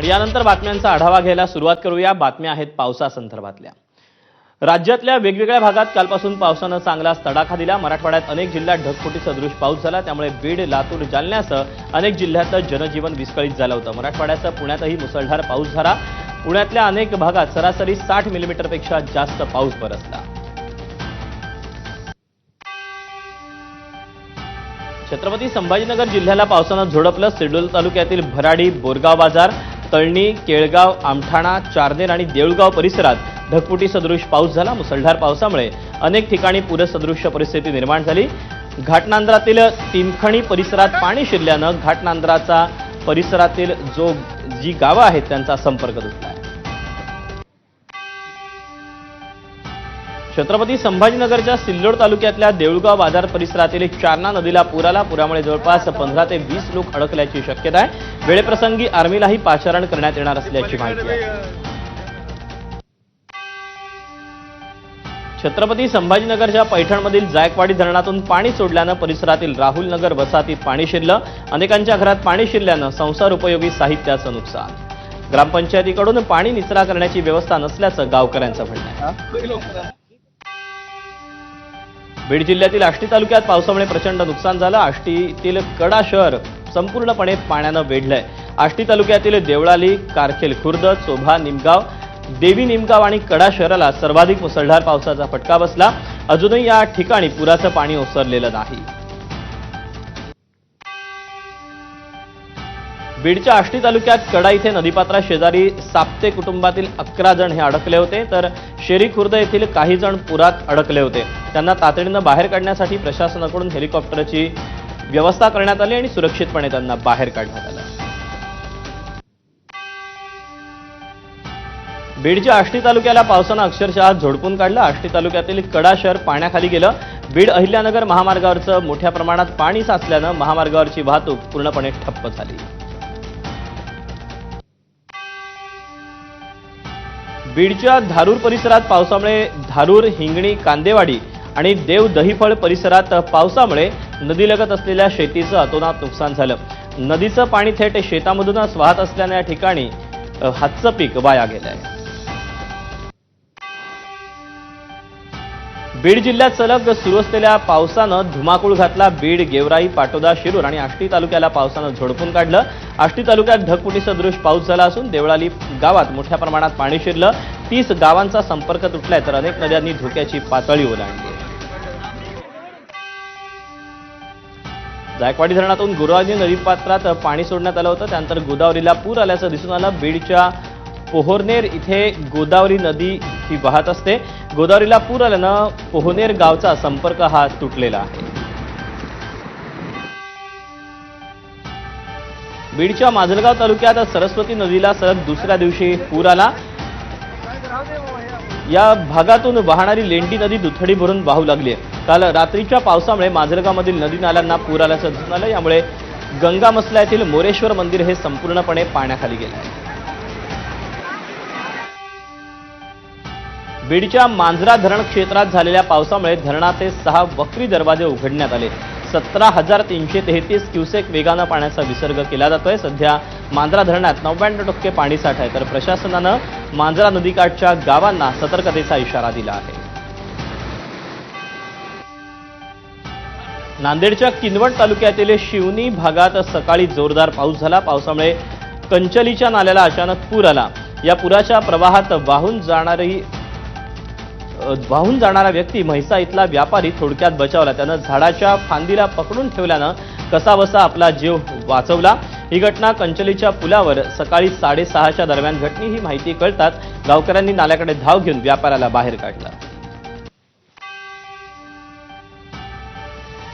आणि यानंतर बातम्यांचा आढावा घ्यायला सुरुवात करूया. बातम्या आहेत पावसासंदर्भातल्या राज्यातल्या वेगवेगळ्या भागात कालपासून पावसानं चांगलाच तडाखा दिला. मराठवाड्यात अनेक जिल्ह्यात ढगफुटी सदृश पाऊस झाला. त्यामुळे बीड लातूर जालन्यासह अनेक जिल्ह्यातलं जनजीवन विस्कळीत झालं होतं. मराठवाड्याचं पुण्यातही मुसळधार पाऊस झाला. पुण्यातल्या अनेक भागात सरासरी साठ मिलीमीटरपेक्षा जास्त पाऊस बरसला. छत्रपती संभाजीनगर जिल्ह्याला पावसानं झोडपलं. सिडोल तालुक्यातील भराडी बोरगाव बाजार तळणी केळगाव आमठाणा चारनेर आणि देऊळगाव परिसरात ढगफुटी सदृश पाऊस झाला. मुसळधार पावसामुळे अनेक ठिकाणी पूरसदृश्य परिस्थिती निर्माण झाली. घाटनांद्रातील तिनखणी परिसरात पाणी शिरल्यानं घाटनांद्राचा परिसरातील जो जी गावं आहेत त्यांचा संपर्क तुटला. छत्रपती संभाजीनगरच्या सिल्लोड तालुक्यातल्या देऊळगाव बाजार परिसरातील चारणा नदीला पूर आला पुरामुळे जवळपास पंधरा ते वीस लोक अडकल्याची शक्यता आहे. वेळेप्रसंगी आर्मीलाही पाचारण करण्यात येणार असल्याची माहिती आहे. छत्रपती संभाजीनगरच्या पैठणमधील जायकवाडी धरणातून पाणी सोडल्यानं परिसरातील राहुल नगर वसाहतीत पाणी शिरलं. अनेकांच्या घरात पाणी शिरल्यानं संसार उपयोगी साहित्याचं नुकसान. ग्रामपंचायतीकडून पाणी निचरा करण्याची व्यवस्था नसल्याचं गावकऱ्यांचं म्हणणं आहे. बीड जिल्ह्यातील आष्टी तालुक्यात पावसामुळे प्रचंड नुकसान झालं. आष्टीतील कडा शहर संपूर्णपणे पाण्यानं वेढलंय. आष्टी तालुक्यातील देवळाली कारखेल खुर्द चोभा निमगाव देवी निमगाव आणि कडा शहराला सर्वाधिक मुसळधार पावसाचा फटका बसला. अजूनही या ठिकाणी पुराचं पाणी ओसरलेलं नाही. बीडच्या आष्टी तालुक्यात कडा इथे नदीपात्रा शेजारी साप्ते कुटुंबातील अकरा जण हे अडकले होते तर शेरी खुर्द येथील काही जण पुरात अडकले होते. त्यांना तातडीनं बाहेर काढण्यासाठी प्रशासनाकडून हेलिकॉप्टरची व्यवस्था करण्यात आली आणि सुरक्षितपणे त्यांना बाहेर काढण्यात आलं. बीडच्या आष्टी तालुक्याला पावसानं अक्षरशः झोडपून काढलं. आष्टी तालुक्यातील कडा शहर पाण्याखाली गेलं. बीड अहिल्यानगर महामार्गावरचं मोठ्या प्रमाणात पाणी साचल्यानं महामार्गावरची वाहतूक पूर्णपणे ठप्प झाली. बीडच्या धारूर परिसरात पावसामुळे धारूर हिंगणी कांदेवाडी आणि देव दहीफळ परिसरात पावसामुळे नदीलगत असलेल्या शेतीचं अतोनात नुकसान झालं. नदीचं पाणी थेट शेतामधूनच वाहत असल्याने या ठिकाणी हातचं पीक वाया गेलंय. बीड जिल्ह्यात सलग सुरू असलेल्या पावसानं धुमाकूळ घातला. बीड गेवराई पाटोदा शिरूर आणि आष्टी तालुक्याला पावसानं झोडपून काढलं. आष्टी तालुक्यात ढगपुटी सदृश पाऊस झाला असून देवळाली गावात मोठ्या प्रमाणात पाणी शिरलं. तीस गावांचा संपर्क तुटलाय तर अनेक नद्यांनी धोक्याची पातळी ओलांडली. आहे. जायकवाडी धरणातून गुरुवारी नदीपात्रात पाणी सोडण्यात आलं होतं. त्यानंतर गोदावरीला पूर आल्याचं दिसून आलं. बीडच्या पोहोरनेर इथे गोदावरी नदी ही वाहत असते. गोदावरीला पूर आल्यानं पोहनेर गावचा संपर्क हा तुटलेला आहे. बीडच्या माजलगाव तालुक्यात सरस्वती नदीला सलग दुसऱ्या दिवशी पूर आला. या भागातून वाहणारी लेंडी नदी दुथडी भरून वाहू लागली आहे. काल रात्रीच्या पावसामुळे माजलगावमधील नदी नाल्यांना पूर आल्याचं दिसून आलं. यामुळे गंगा मसला येथील मोरेश्वर मंदिर हे संपूर्णपणे पाण्याखाली गेलं. आहे बीडच्या मांजरा धरण क्षेत्रात झालेल्या पावसामुळे धरणाचे सहा वक्री दरवाजे उघडण्यात आले. सतरा हजार तीनशे तेहतीस क्युसेक वेगानं पाण्याचा विसर्ग केला जातोय. सध्या मांजरा धरणात नव्याण्णव टक्के पाणी साठ आहे. तर प्रशासनानं मांजरा नदीकाठच्या गावांना सतर्कतेचा इशारा दिला आहे. नांदेडच्या किनवट तालुक्यातील शिवनी भागात सकाळी जोरदार पाऊस झाला. पावसामुळे कंचलीच्या नाल्याला अचानक पूर आला. या पुराच्या प्रवाहात वाहून जाणारी वाहून जाणारा व्यक्ती म्हैसा इथला व्यापारी थोडक्यात बचावला. त्यानं झाडाच्या फांदीला पकडून ठेवल्यानं कसाबसा आपला जीव वाचवला. ही घटना कंचलीच्या पुलावर सकाळी साडेसहाच्या दरम्यान घटली. ही माहिती कळताच गावकऱ्यांनी नाल्याकडे धाव घेऊन व्यापाऱ्याला बाहेर काढला.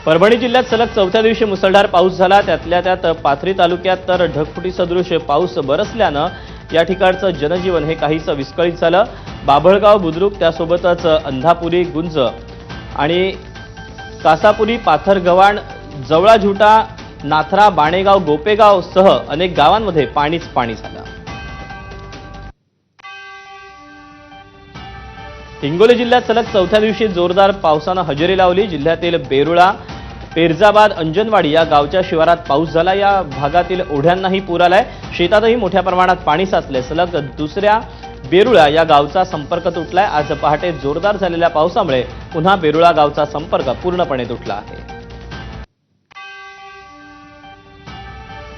परभणी जिल्ह्यात सलग चौथ्या दिवशी मुसळधार पाऊस झाला. त्यातल्या त्यात पाथरी तालुक्यात तर ढगफुटी सदृश पाऊस बरसल्यानं या ठिकाणचं जनजीवन हे काहीसं विस्कळीत झालं. बाभळगाव बुद्रुक त्यासोबतच अंधापुरी गुंज आणि कासापुरी पाथरगव्हाण जवळा झुटा नाथरा बाणेगाव गोपेगाव सह अनेक गावांमध्ये पाणीच पाणी झालं. हिंगोली जिल्ह्यात सलग चौथ्या दिवशी जोरदार पावसानं हजेरी लावली. जिल्ह्यातील बेरुळा पेरजाबाद अंजनवाडी या गावच्या शिवारात पाऊस झाला. या भागातील ओढ्यांनाही पूर आलाय. शेतातही मोठ्या प्रमाणात पाणी साचले सलग दुसऱ्या बेरुळा या गावचा संपर्क तुटलाय. आज पहाटे जोरदार झालेल्या पावसामुळे पुन्हा बेरुळा गावचा संपर्क पूर्णपणे तुटला आहे.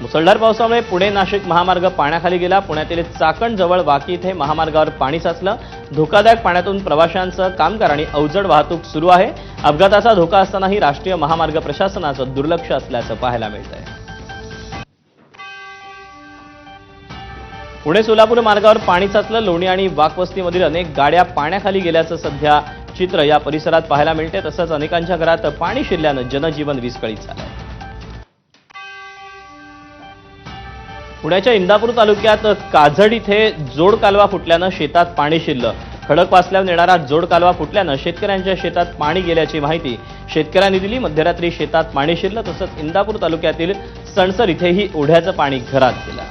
मुसळधार पावसामुळे पुणे नाशिक महामार्ग पाण्याखाली गेला. पुण्यातील चाकण जवळ वाकी इथे महामार्गावर पाणी साचलं. धोकादायक पाण्यातून प्रवाशांचं कामगार आणि अवजड वाहतूक सुरू आहे. अपघाताचा धोका असतानाही राष्ट्रीय महामार्ग प्रशासनाचं दुर्लक्ष असल्याचं पाहायला मिळतंय. पुणे सोलापूर मार्गावर पाणी साचलं. लोणी आणि वाकवस्तीमधील अनेक गाड्या पाण्याखाली गेल्याचं सध्या चित्र या परिसरात पाहायला मिळते तसंच अनेकांच्या घरात पाणी शिरल्यानं जनजीवन विस्कळीत झालं पुण्याच्या इंदापूर तालुक्यात काझड इथे जोड कालवा फुटल्यानं शेतात पाणी शिरलं. खडक वाचल्यावर येणारा जोड कालवा फुटल्यानं शेतकऱ्यांच्या शेतात पाणी गेल्याची माहिती. शेतकऱ्यांनी दिली. मध्यरात्री शेतात पाणी शिरलं तसंच इंदापूर तालुक्यातील सणसर इथेही ओढ्याचं पाणी घरात गेलं.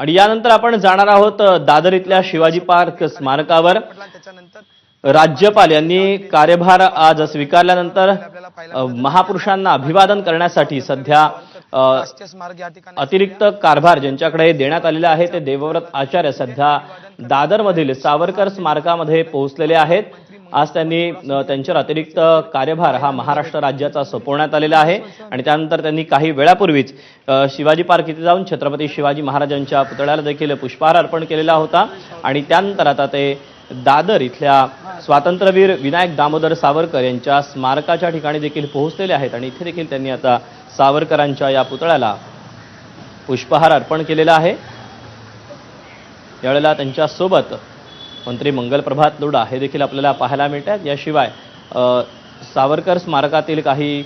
आणि यानंतर आपण जाणार आहोत दादर इथल्या शिवाजी पार्क स्मारकावर. त्याच्यानंतर राज्यपाल यांनी कार्यभार आज स्वीकारल्यानंतर महापुरुषांना अभिवादन करण्यासाठी सध्या अतिरिक्त कारभार ज्यांच्याकडे देण्यात आलेले आहे ते देवव्रत आचार्य सध्या दादरमधील सावरकर स्मारकामध्ये पोहोचलेले आहेत. आज त्यांनी त्यांच्यावर अतिरिक्त कार्यभार हा महाराष्ट्र राज्याचा सोपवण्यात आलेला आहे आणि त्यानंतर त्यांनी काही वेळापूर्वीच शिवाजी पार्क इथे जाऊन छत्रपती शिवाजी महाराजांच्या पुतळ्याला देखील पुष्पहार अर्पण केलेला होता आणि त्यानंतर आता ते दादर इथल्या स्वातंत्र्यवीर विनायक दामोदर सावरकर यांच्या स्मारकाच्या ठिकाणी देखील पोहोचलेले आहेत आणि इथे देखील त्यांनी आता सावरकरांच्या या पुतळ्याला पुष्पहार अर्पण केलेला आहे. यावेळेला त्यांच्यासोबत मंत्री मंगलप्रभात लोडा हे देखील आपल्याला पाहायला मिळतात. याशिवाय सावरकर स्मारकातील काही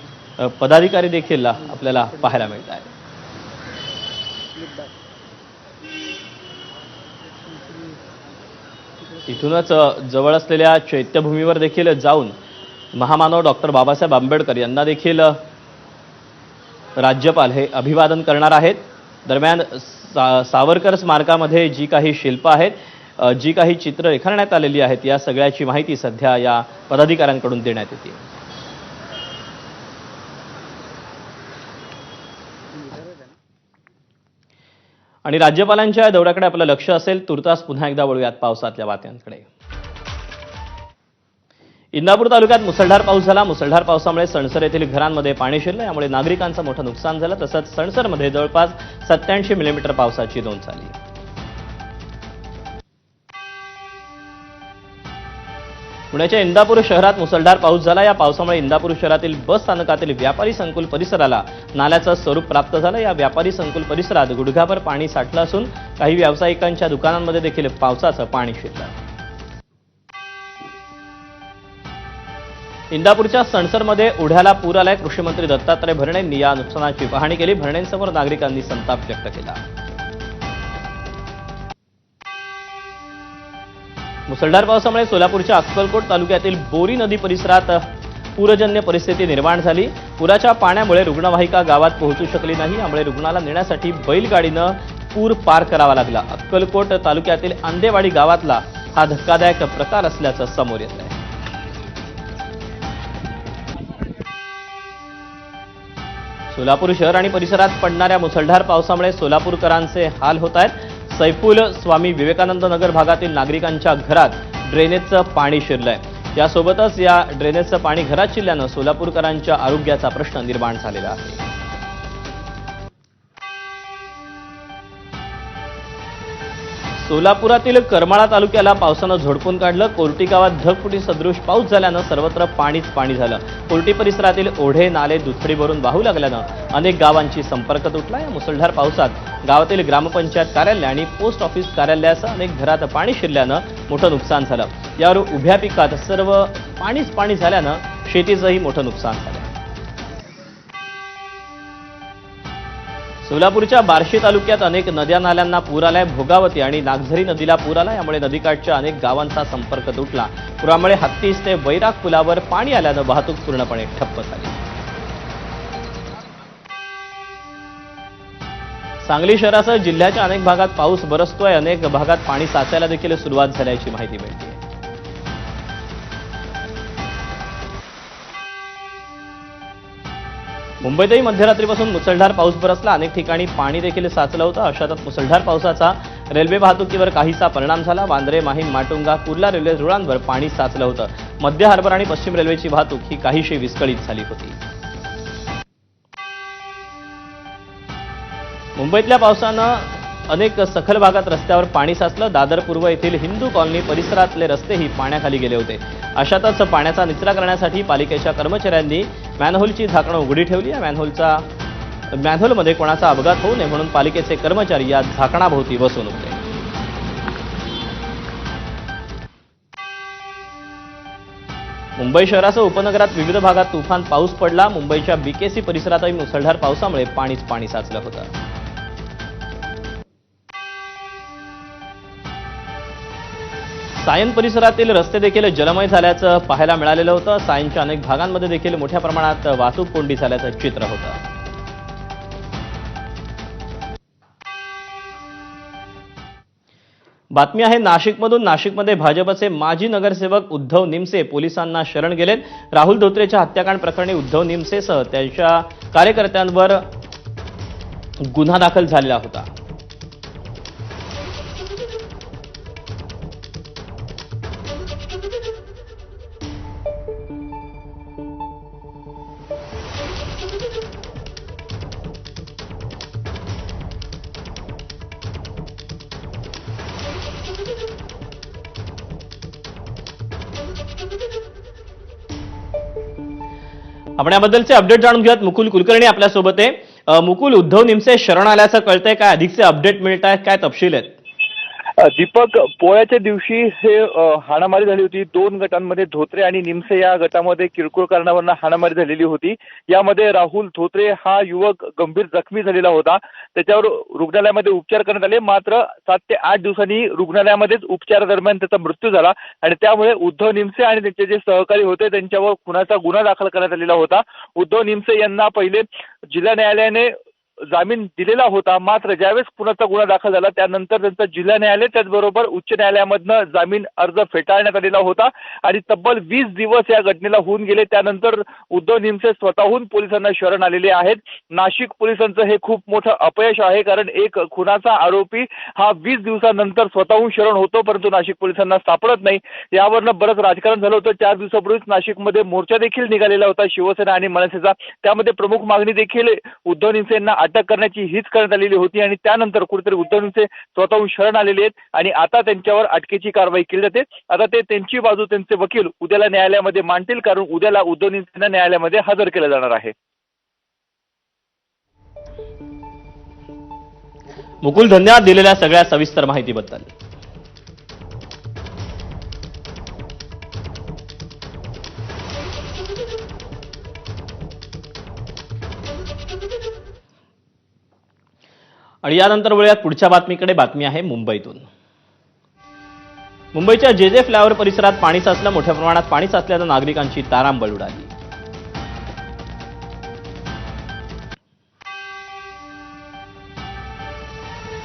पदाधिकारी देखील आपल्याला पाहायला मिळत आहेत इथूनच जवळ असलेल्या चैत्यभूमीवर देखील जाऊन महामानव डॉक्टर बाबासाहेब आंबेडकर यांना देखील राज्यपाल हे अभिवादन करणार आहेत. दरम्यान सा सावरकर स्मारकामध्ये जी काही शिल्प आहेत जी काही चित्र रेखाटण्यात आलेली आहेत या सगळ्याची माहिती सध्या या पदाधिकाऱ्यांकडून देण्यात येते. आणि राज्यपालांच्या या दौऱ्याकडे आपलं लक्ष असेल तुर्तास पुन्हा एकदा वळूयात पावसातल्या बातम्यांकडे. इंदापूर तालुक्यात मुसळधार पाऊस झाला. मुसळधार पावसामुळे सणसर येथील घरांमध्ये पाणी शिरलं. यामुळे नागरिकांचं मोठं नुकसान झालं. तसंच सणसरमध्ये जवळपास सत्याऐंशी मिलीमीटर पावसाची नोंद झाली. पुण्याच्या इंदापूर शहरात मुसळधार पाऊस झाला. या पावसामुळे इंदापूर शहरातील बस स्थानकातील व्यापारी संकुल परिसराला नाल्याचं स्वरूप प्राप्त झालं. या व्यापारी संकुल परिसरात गुडघाभर पाणी साठलं असून काही व्यावसायिकांच्या दुकानांमध्ये देखील पावसाचं पाणी शिरलं. इंदापूरच्या सणसरमध्ये उढ्याला पूर आलाय. कृषी मंत्री दत्तात्रय भरणेंनी या नुकसानाची पाहणी केली. भरणेंसमोर नागरिकांनी संताप व्यक्त केला. मुसळधार पावसामुळे सोलापूरच्या अक्कलकोट तालुक्यातील बोरी नदी परिसरात पूरजन्य परिस्थिती निर्माण झाली. पुराच्या पाण्यामुळे रुग्णवाहिका गावात पोहोचू शकली नाही. यामुळे रुग्णाला नेण्यासाठी बैलगाडीनं पूर पार करावा लागला. अक्कलकोट तालुक्यातील आंदेवाडी गावातला हा धक्कादायक प्रकार असल्याचं समोर येत आहे. सोलापूर शहर आणि परिसरात पडणाऱ्या मुसळधार पावसामुळे सोलापूरकरांचे हाल होत आहेत. सैफुल स्वामी विवेकानंद नगर भागातील नागरिकांच्या घरात ड्रेनेजचं पाणी शिरलंय. यासोबतच या ड्रेनेजचं पाणी घरात शिरल्यानं सोलापूरकरांच्या आरोग्याचा प्रश्न निर्माण झालेला आहे. सोलापुरातील करमाळा तालुक्याला पावसानं झोडपून काढलं. कोर्टी गावात ढगफुटी सदृश पाऊस झाल्यानं सर्वत्र पाणीच पाणी झालं. कोर्टी परिसरातील ओढे नाले दुथडी भरून वाहू लागल्यानं अनेक गावांची संपर्क तुटला. या मुसळधार पावसात गावातील ग्रामपंचायत कार्यालय आणि पोस्ट ऑफिस कार्यालयासह अनेक घरात पाणी शिरल्यानं मोठं नुकसान झालं. यावर उभ्या पिकात सर्व पाणीच पाणी झाल्यानं शेतीचंही मोठं नुकसान झालं. सोलापूरच्या बार्शी तालुक्यात अनेक नद्या नाल्यांना पूर आलाय. भोगावती आणि नागझरी नदीला पूर आला यामुळे नदीकाठच्या अनेक गावांचा संपर्क तुटला. पुरामुळे हत्तीस ते वैराग पुलावर पाणी आल्यानं वाहतूक पूर्णपणे ठप्प झाली. सांगली शहरासह जिल्ह्याच्या अनेक भागात पाऊस बरसतोय. अनेक भागात पाणी साचायला देखील सुरुवात झाल्याची माहिती मिळते. मुंबईतही मध्यरात्रीपासून मुसळधार पाऊस बरसला अनेक ठिकाणी पाणी देखील साचलं होतं. अशातच मुसळधार पावसाचा रेल्वे वाहतुकीवर काहीसा परिणाम झाला. वांद्रे माहीम माटुंगा कुर्ला रेल्वे रुळांवर पाणी साचलं होतं. मध्य हार्बर आणि पश्चिम रेल्वेची वाहतूक ही काहीशी विस्कळीत झाली होती. मुंबईतल्या पावसानं अनेक सखल भागात रस्त्यावर पाणी साचलं. दादर पूर्व येथील हिंदू कॉलनी परिसरातले रस्तेही पाण्याखाली गेले होते. अशातच पाण्याचा निचरा करण्यासाठी पालिकेच्या कर्मचाऱ्यांनी मॅनहोलची झाकणं उघडी ठेवली. या मॅनहोलचा मॅनहोलमध्ये कोणाचा अपघात होऊ नये म्हणून पालिकेचे कर्मचारी या झाकणाभोवती बसून होते मुंबई शहरासह उपनगरात विविध भागात तुफान पाऊस पडला. मुंबईच्या बीकेसी परिसरातही मुसळधार पावसामुळे पाणीच पाणी साचलं होतं. सायन परिसरातील रस्ते देखील जलमय झाल्याचं पाहायला मिळालेलं होतं. सायनच्या अनेक भागांमध्ये देखील मोठ्या प्रमाणात वाहतूक कोंडी झाल्याचं चित्र होतं. बातमी आहे नाशिकमधून नाशिकमध्ये भाजपचे माजी नगरसेवक उद्धव निमसे पोलिसांना शरण गेलेत. राहुल धोत्रेच्या हत्याकांड प्रकरणी उद्धव निमसेसह त्यांच्या कार्यकर्त्यांवर गुन्हा दाखल झालेला होता. आपण याबद्दलचे अपडेट जाणून घेऊयात. मुकुल कुलकर्णी आपल्यासोबत आहे. मुकुल उद्धव निमसे शरण आल्याचं कळतंय काय? अधिकचे अपडेट मिळत आहेत काय तपशील आहेत? दीपक पोळ्याच्या दिवशी हे हाणामारी झाली होती. दोन गटांमध्ये धोत्रे आणि निमसे या गटामध्ये किरकोळ कारणावरनं हाणामारी झालेली होती. यामध्ये राहुल धोत्रे हा युवक गंभीर जखमी झालेला होता. त्याच्यावर रुग्णालयामध्ये उपचार करण्यात आले. मात्र सात ते आठ दिवसांनी रुग्णालयामध्येच उपचारादरम्यान त्याचा मृत्यू झाला आणि त्यामुळे उद्धव निमसे आणि त्यांचे जे सहकारी होते त्यांच्यावर खुनाचा गुन्हा दाखल करण्यात आलेला होता. उद्धव निमसे यांना पहिले जिल्हा न्यायालयाने जामीन दिलेला होता. मात्र ज्यावेळेस पुण्याचा गुन्हा दाखल झाला त्यानंतर त्यांचा जिल्हा न्यायालय त्याचबरोबर उच्च न्यायालयामधनं जामीन अर्ज फेटाळण्यात आलेला होता. आणि तब्बल वीस दिवस या घटनेला होऊन गेले. त्यानंतर उद्धव निमसे स्वतःहून पोलिसांना शरण आलेले आहेत. नाशिक पोलिसांचं हे खूप मोठं अपयश आहे कारण एक खुनाचा आरोपी हा वीस दिवसानंतर स्वतःहून शरण होतो परंतु नाशिक पोलिसांना सापडत नाही. यावरनं बरंच राजकारण झालं होतं. चार दिवसापूर्वीच नाशिकमध्ये मोर्चा देखील निघालेला होता शिवसेना आणि मनसेचा. त्यामध्ये प्रमुख मागणी देखील उद्धव निमसेंना अटक करण्याची हीच करण्यात आलेली होती आणि त्यानंतर कुठेतरी उद्धवचे स्वतःहून शरण आलेले आहेत आणि आता त्यांच्यावर अटकेची कारवाई केली जाते. आता ते त्यांची बाजू त्यांचे वकील उद्याला न्यायालयामध्ये मांडतील कारण उद्याला उद्धवनींना न्यायालयामध्ये हजर केलं जाणार आहे. मुकुल धन्यवाद दिलेल्या सगळ्या सविस्तर माहितीबद्दल. आणि यानंतर वळूयात पुढच्या बातमीकडे. बातमी आहे मुंबईतून. मुंबईच्या जे जे फ्लायओव्हर परिसरात पाणी साचलं मोठ्या प्रमाणात पाणी साचल्यानं नागरिकांची तारांबळ उडाली.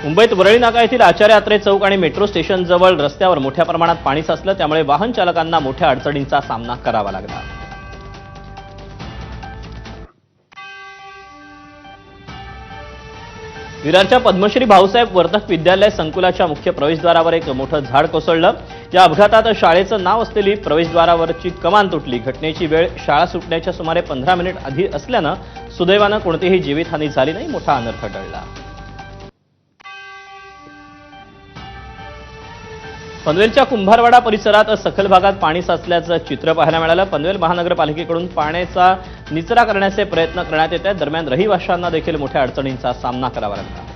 मुंबईत वरळी नाका येथील आचार्य आत्रे चौक आणि मेट्रो स्टेशन जवळ रस्त्यावर मोठ्या प्रमाणात पाणी साचलं त्यामुळे वाहन चालकांना मोठ्या अडचणींचा सामना करावा लागला. विरारच्या पद्मश्री भाऊसाहेब वर्धक विद्यालय संकुलाच्या मुख्य प्रवेशद्वारावर एक मोठं झाड कोसळलं. या अपघातात शाळेचं नाव असलेली प्रवेशद्वारावरची कमान तुटली. घटनेची वेळ शाळा सुटण्याच्या सुमारे पंधरा मिनिट आधी असल्यानं सुदैवानं कोणतीही जीवितहानी झाली नाही मोठा अनर्थ टळला. पनवेलच्या कुंभारवाडा परिसरात सखल भागात पाणी साचल्याचं चित्र पाहायला मिळालं. पनवेल महानगरपालिकेकडून पाण्याचा निचरा करण्याचे प्रयत्न करण्यात येत आहेत. दरम्यान रहिवाशांना देखील मोठ्या अडचणींचा सामना करावा लागला.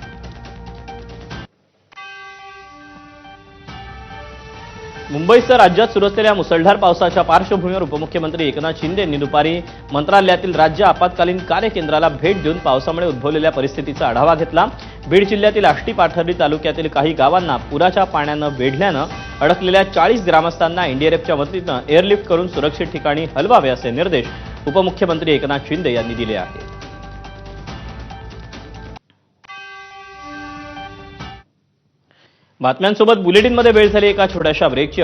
मुंबईसह राज्यात सुरू असलेल्या मुसळधार पावसाच्या पार्श्वभूमीवर उपमुख्यमंत्री एकनाथ शिंदे यांनी दुपारी मंत्रालयातील राज्य आपत्कालीन कार्य केंद्राला भेट देऊन पावसामुळे उद्भवलेल्या परिस्थितीचा आढावा घेतला. बीड जिल्ह्यातील आष्टी पाथर्डी तालुक्यातील काही गावांना पुराच्या पाण्यानं वेढल्यानं अडकलेल्या चाळीस ग्रामस्थांना एनडीआरएफच्या वतीनं एअरलिफ्ट करून सुरक्षित ठिकाणी हलवावे असे निर्देश उपमुख्यमंत्री एकनाथ शिंदे यांनी दिले आहेत. बातम्यांसोबत बुलेटिनमध्ये वेळ झाली एका छोट्याशा ब्रेकची.